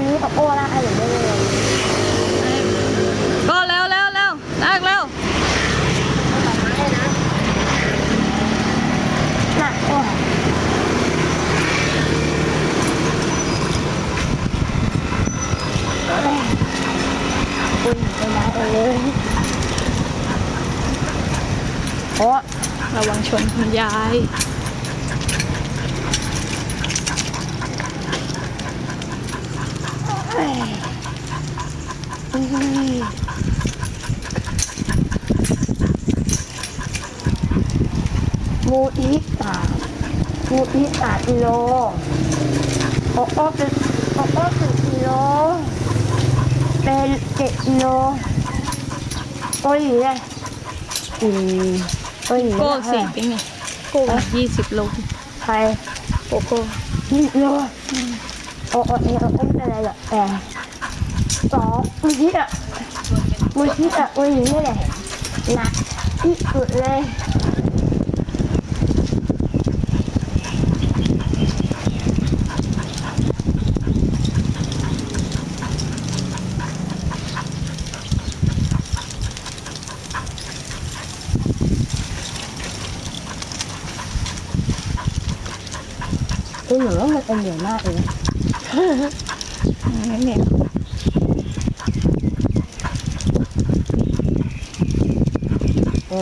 นนี้ของโอ้ละอันหนูไม่เลยก็เร็วเร็วเร็วลากเร็วหนักโอ้ยไม่ได้เลยโอ้ระวังชนคุณยาย เอ้ย มูอีสามมูอีสามกิโลโอ้โอ้เป็นโอ้โอ้สิบกิโลเป็นเจ็ดกิโลโอ้ยเลยอืมโอ้ยโก้สี่เป็นไงโก้ยี่สิบโลใครโกโก้นี่สิบโลโอ้โอ้เอโอ้ไม่เป็นไรหรอกแต่ สองมูชิอะมูชิอะโอ้ยนี่แหละหนักที่สุดเลยคือเหมือนว่ามันเป็นเหนื่อยมากเลยนะนั่นเอง โอ้